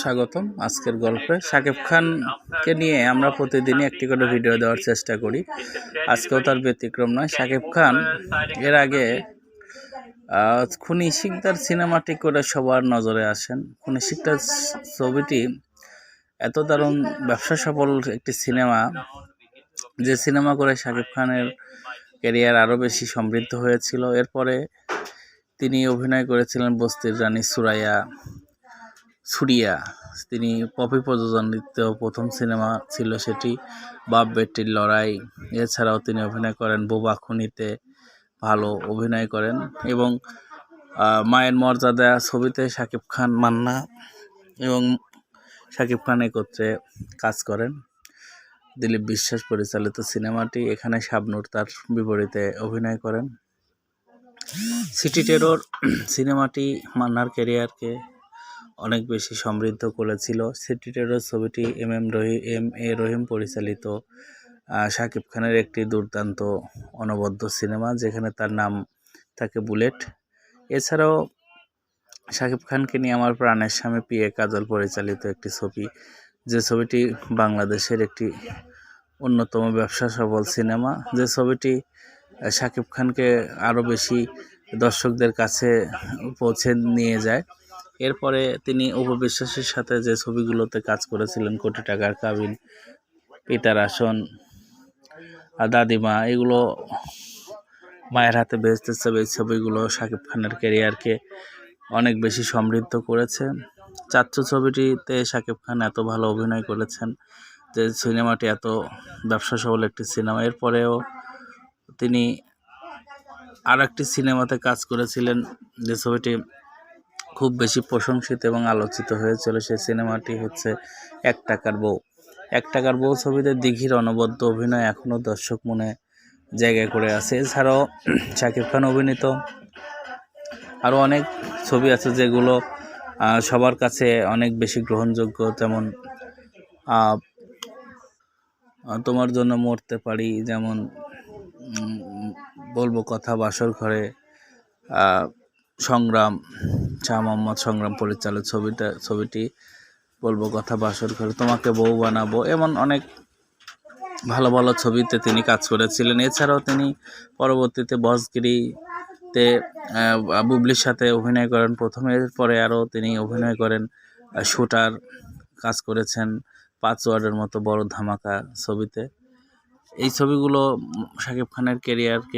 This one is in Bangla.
স্বাগতম আজকের গল্পে শাকিব খানকে নিয়ে আমরা প্রতিদিনই একটি করে ভিডিও দেওয়ার চেষ্টা করি। আজকেও তার ব্যতিক্রম নয়। শাকিব খান এর আগে খুনি শিকদার সিনেমাটি করে সবার নজরে আসেন। খুনি শিকদার ছবিটি এত দারুণ ব্যবসা সফল একটি সিনেমা যে সিনেমা করে শাকিব খানের ক্যারিয়ার আরও বেশি সমৃদ্ধ হয়েছিল। এরপরে তিনি অভিনয় করেছিলেন বস্তির রানী সুরাইয়া। সুরিয়া। তিনি পপি প্রযোজনিত প্রথম সিনেমা ছিল সেটি বাপ বেটির লড়াই। এছাড়াও তিনি অভিনয় করেন বোবা খুনিতে। ভালো অভিনয় করেন এবং মায়ের মর্যাদা ছবিতে শাকিব খান মান্না এবং শাকিব খান একত্রে কাজ করেন। দিলীপ বিশ্বাস পরিচালিত সিনেমাটি এখানে শাবনুর তার বিপরীতে অভিনয় করেন। সিটি টেরোর সিনেমাটি মান্নার ক্যারিয়ারকে অনেক বেশি সমৃদ্ধ করেছিল। সিটি টেরর ছবিটি এম এম রহি, এম এ রহিম পরিচালিত। শাকিব খানের একটি দুর্দান্ত অনবদ্য সিনেমা যেখানে তার নাম থাকে বুলেট। এছাড়াও শাকিব খানকে নিয়ে আমার প্রাণের স্বামী পি এ কাজল পরিচালিত একটি ছবি। যে ছবিটি বাংলাদেশের একটি অন্যতম ব্যবসা সফল সিনেমা। যে ছবিটি শাকিব খানকে আরও বেশি দর্শকদের কাছে পৌঁছে নিয়ে যায়। এরপরে তিনি উপবিশ্বাসের সাথে যে ছবিগুলোতে কাজ করেছিলেন, কোটি টাকার কাবিন, পিতার আসন দাদিমা, এগুলো মায়ের হাতে বেচতে চাবে এই ছবিগুলো শাকিব খানের ক্যারিয়ারকে অনেক বেশি সমৃদ্ধ করেছে। চাচ্চু ছবিটিতে শাকিব খান এত ভালো অভিনয় করেছেন যে সিনেমাটি এত ব্যবসা সফল একটি সিনেমা। এরপরেও তিনি আর একটি সিনেমাতে কাজ করেছিলেন যে ছবিটি খুব বেশি প্রশংসিত এবং আলোচিত হয়েছিল সেই সিনেমাটি হচ্ছে এক টাকার বউ। এক টাকার বউ ছবিতে দিঘির অনবদ্য অভিনয় এখনও দর্শক মনে জায়গা করে আছে। এছাড়াও শাকিব খান অভিনীত আরও অনেক ছবি আছে যেগুলো সবার কাছে অনেক বেশি গ্রহণযোগ্য। যেমন তোমার জন্য মরতে পারি, যেমন বলব কথা বাসর ঘরে সংগ্রাম শাহ মোহাম্মদ সংগ্রাম পরিচালিত ছবিটা, ছবিটি বলব কথা বাসর করে তোমাকে বউ বানাবো। এমন অনেক ভালো ভালো ছবিতে তিনি কাজ করেছিলেন। এছাড়াও তিনি পরবর্তীতে বসগিরিতে বুবলির সাথে অভিনয় করেন। প্রথমে পরে আরও তিনি অভিনয় করেন। শুটার কাজ করেছেন পাঁচ ওয়ার্ডের মতো বড় ধামাকা ছবিতে। এই ছবিগুলো শাকিব খানের ক্যারিয়ারকে